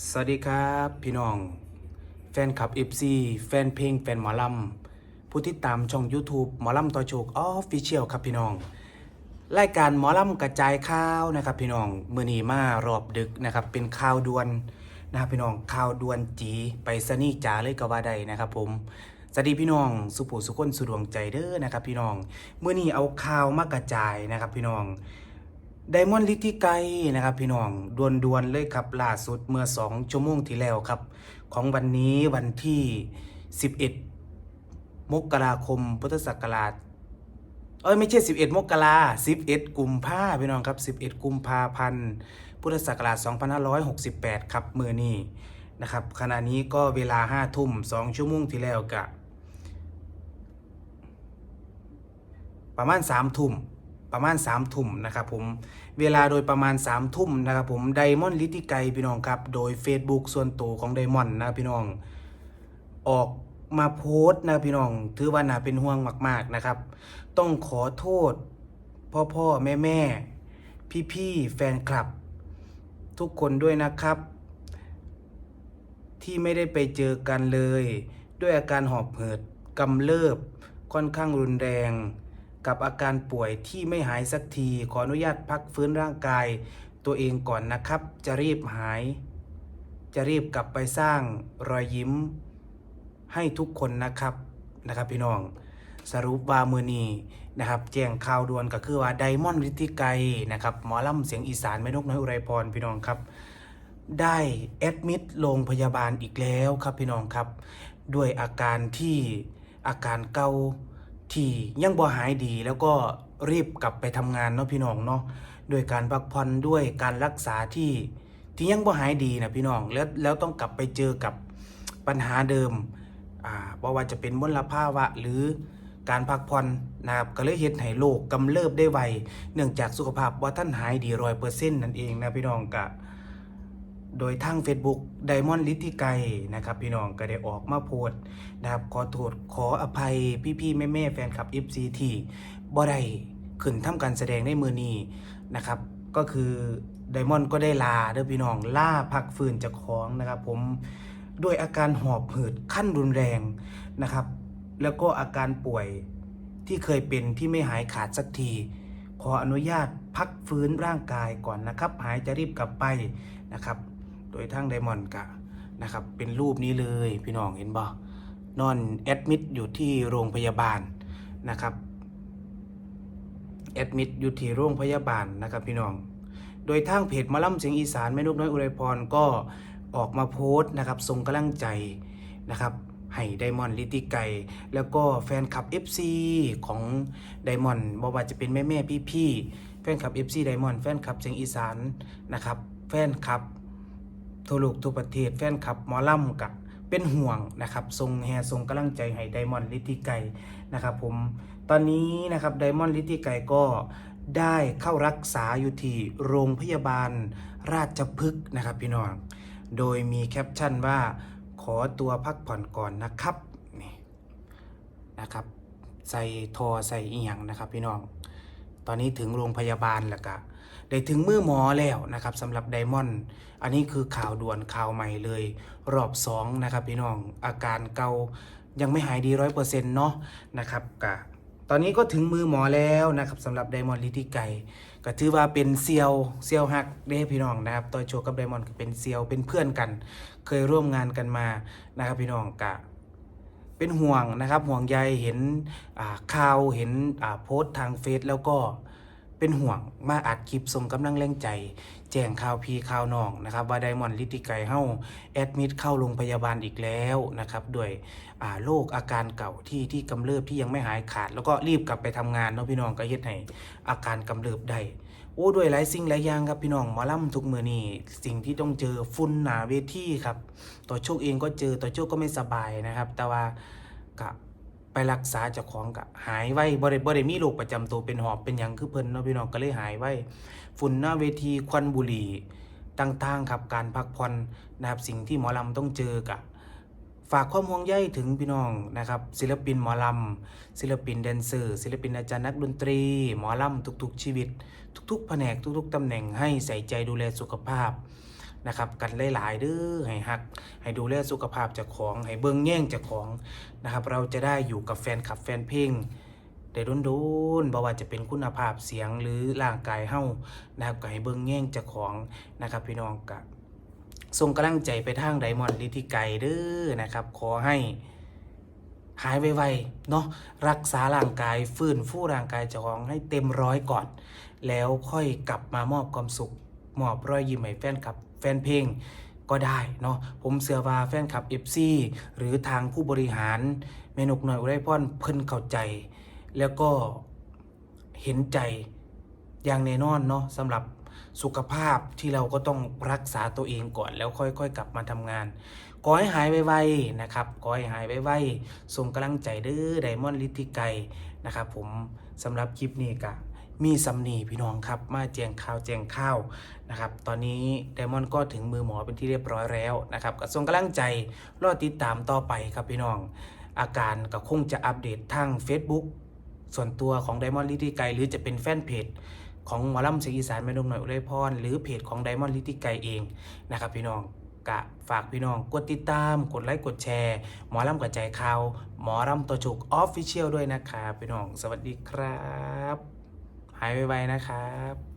สวัสดีครับพี่น้อง แฟนคลับ FC แฟนเพลงแฟนหมอลำผู้ที่ตามช่อง YouTube หมอลำต่อโชคออฟฟิเชียลครับพี่น้อง รายการหมอลำกระจายข่าวนะครับพี่น้องมือนีมารอบดึกนะครับเป็นข่าวด่วนนะครับพี่น้องข่าวด่วนจีไปสนีย์จ๋าเลยก็ว่าได้นะครับผมสวัสดีพี่น้องสุภูสุคนสุดวงใจเด้อนะครับพี่น้องเมื่อนี้เอาข่าวมากระจายนะครับพี่น้อง ไดมอนด์ลิทิไกนะครับพี่น้องดวนดวนๆเลยครับล่าสุดเมื่อ 2 ชั่วโมงที่แล้วครับ ของวันนี้วันที่ 11 มกราคมพุทธศักราชเอ้ยไม่ใช่ 11 มกรา11 กุมภาพี่น้องครับ 11 กุมภาพันธ์พุทธศักราช 2568 ครับมือนี้นะครับขณะนี้ก็เวลา5ทุ่ม2ชั่วโมงที่แล้วกะประมาณ3ทุ่ม ประมาณ3ามทุ่มนะครับผมเวลาโดยประมาณ3ามทุ่มนะครับผมไดมอนด์ลิติไกพี่น้องครับ โดย Facebook ส่วนตัวของไดมอนด์นะพี่น้อง ออกมาโพสต์นะพี่น้อง ถือว่าน่าเป็นห่วงมาก ๆนะครับ ต้องขอโทษ พ่อพ่อแม่แม่พี่พี่แฟนคลับ ทุกคนด้วยนะครับ ที่ไม่ได้ไปเจอกันเลย ด้วยอาการหอบเหืดกำเริบค่อนข้างรุนแรง กับอาการป่วยที่ไม่หายสักที ขออนุญาตพักฟื้นร่างกาย ตัวเองก่อนนะครับ จะรีบหาย จะรีบกลับไปสร้างรอยยิ้ม ให้ทุกคนนะครับนะครับพี่น้อง สรุปว่ามือนีนะครับแจ้งข่าวด่วนก็คือว่าไดมอนด์ฤทธิไกรนะครับหมอลำเสียงอีสานแม่นกน้อยอุไรพรพี่น้องครับ ได้แอดมิดโรงพยาบาลอีกแล้วครับพี่น้องครับ ด้วยอาการที่อาการเก่า ที่ยังบ่หายดีแล้วก็รีบกลับไปทำงานเนาะพี่น้องเนาะด้วยการพักผ่อนด้วยการรักษาที่ที่ยังบ่หายดีนะพี่น้องแล้วแล้วต้องกลับไปเจอกับปัญหาเดิมอ่าบ่ว่าจะเป็นมลภาวะหรือการพักผ่อนนะครับก็เลยเฮ็ดให้โรคกำเริบได้ไวเนื่องจากสุขภาพว่าท่านหายดีร้อยเปอร์เซ็นต์นั่นเองนะพี่น้องกะ โดยทาง Facebook ไดมอนด์ลิทธิไกนะครับพี่น้องก็ได้ออกมาโพสนะครับขอโทษขออภัยพี่ๆแม่ๆแฟนคลับ FC ที่บ่ได้ขึ้นทำการแสดงในมือนี้นะครับ ก็คือไดมอนด์ก็ได้ลาเด้อพี่น้องล่าพักฟื้นจากของนะครับ ผมด้วยอาการหอบหืดขั้นรุนแรงนะครับ แล้วก็อาการป่วยที่เคยเป็นที่ไม่หายขาดสักที ขออนุญาตพักฟื้นร่างกายก่อนนะครับ หายจะรีบกลับไปนะครับ โดยทั้งไดมอนด์กะนะครับเป็นรูปนี้เลยพี่น้องเห็นบ่นอนแอดมิดอยู่ที่โรงพยาบาลนะครับแอดมิดอยู่ที่โรงพยาบาลนะครับพี่น้อง โดยทางเพจมาล่ำเสียงอีสานแม่นกน้อยอุไรพรก็ออกมาโพสต์นะครับส่งกำลังใจนะครับให้ไดมอนด์ลิติไกแล้วก็แฟนคลับ FC ของไดมอนด์บอกว่าจะเป็นแม่แม่พี่พี่แฟนคลับ FC ไดมอนด์แฟนคลับเสียงอีสานนะครับแฟนคลับ ทั่วโลกทั่วประเทศแฟนคลับหมอลำกับเป็นห่วงนะครับทรงแฮทรงกำลังใจให้ไดมอนด์ลิทธิไกนะครับผมตอนนี้นะครับไดมอนด์ลิทธิไกก็ได้เข้ารักษาอยู่ที่โรงพยาบาลราชพฤกษ์นะครับพี่น้อง โดยมีแคปชั่นว่าขอตัวพักผ่อนก่อนนะครับนี่นะครับ ใส่ทอใส่อีหยังนะครับพี่น้อง ตอนนี้ถึงโรงพยาบาลแล้วก็ได้ถึงมือหมอแล้วนะครับสำหรับไดมอนด์อันนี้คือข่าวด่วนข่าวใหม่เลย รอบสองนะครับพี่น้องอาการเกายังไม่หายดีร้อยเปอร์เซ็นต์เนาะนะครับกะตอนนี้ก็ถึงมือหมอแล้วนะครับสำหรับไดมอนด์ลิติไกก็ถือว่าเป็นเซียวเซียวฮักเด้พี่น้องนะครับตอยโชว์กับไดมอนด์เป็นเซียวเป็นเพื่อนกัน เคยร่วมงานกันมานะครับพี่น้องกะ เป็นห่วงนะครับห่วงใยเห็นข่าวเห็นโพสต์ทางเฟซแล้วก็เป็นห่วงมาอัดคลิปส่งกำลังแรงใจ แจ้งข่าวพีข่าวน้องนะครับ ว่าไดมอนด์ลิติไกเฮาแอดมิดเข้าโรงพยาบาลอีกแล้วนะครับด้วยโรคอาการเก่าที่ที่กำเริบที่ยังไม่หายขาด แล้วก็รีบกลับไปทำงานเนาะพี่น้องก็เฮ็ดให้อาการกำเริบได้ โอ้ด้วยหลายสิ่งหลายอย่างครับพี่น้องหมอลำทุกมือนี่สิ่งที่ต้องเจอฝุ่นหนาเวทีครับ ต่อโชคเองก็เจอต่อโชคก็ไม่สบายนะครับ แต่ว่าก็ไปรักษาเจ้าของก็หายไว้บ่ได้บ่ได้มีโรคประจำตัวเป็นหอบเป็นหยังคือเพิ่นเนาะพี่น้องก็เลยหายไว้ ฝุ่นหน้าเวทีควันบุหรี่ต่างๆครับการพักผ่อนนะครับสิ่งที่หมอลำต้องเจอกับ ฝากความห่วงใยถึงพี่น้องนะครับศิลปินหมอลำศิลปินแดนเซอร์ ศิลปินอาจารย์นักดนตรี หมอลำทุกๆ ชีวิต ทุกๆ แผนกทุกๆตำแหน่งให้ใส่ใจดูแลสุขภาพนะครับกันหลายๆเด้อให้ฮัก ให้ดูแลสุขภาพจ้าของ ให้เบิ่งแย่งจ้าของนะครับเราจะได้อยู่กับแฟนคลับแฟนเพลงได้โดนๆบ่ว่าจะเป็นคุณภาพเสียงหรือร่างกายเฮ้านะครับก็ให้เบิ่งแย่งจ้าของนะครับพี่น้องกะ ส่งกำลังใจไปทางไดมอนด์ลิธิไกเด้อนะครับ ขอให้หายไวๆเนาะรักษาร่างกายฟื้นฟูร่างกายเจ้าของให้เต็มร้อยก่อน แล้วค่อยกลับมามอบความสุข มอบรอยยิ้มให้แฟนคลับ แฟนเพลงก็ได้เนาะผมเสือว่าแฟนคลับ FC หรือทางผู้บริหารเมนกหน่อยอุไรพรเพิ่นเข้าใจ แล้วก็เห็นใจอย่างแน่นอนเนาะสำหรับ สุขภาพที่เราก็ต้องรักษาตัวเองก่อนแล้วค่อยๆ กลับมาทำงานขอให้หายไวๆนะครับขอให้หายไวๆส่งกำลังใจเด้อไดมอนด์ลิธิไกนะครับผมสำหรับคลิปนี้กะมีสำนีพี่น้องครับ มาแจงข่าวแจงข้าวนะครับ ตอนนี้ไดมอนด์ก็ถึงมือหมอเป็นที่เรียบร้อยแล้วนะครับก็ส่งกำลังใจรอติดตามต่อไปครับพี่น้อง อาการก็คงจะอัปเดตทาง Facebook ส่วนตัวของไดมอนด์ลิติไกหรือจะเป็นแฟนเพจ ของหมอลำเสียงอีสานแม่นมหน่อยอุไรพรหรือเพจของไดมอนด์ลิติไกเองนะครับพี่น้องกะฝากพี่น้องกดติดตาม กดไลค์กดแชร์ หมอลำกระจายข่าว หมอลำตัวจุกออฟฟิเชียลด้วยนะครับพี่น้อง สวัสดีครับ หายไวๆนะครับ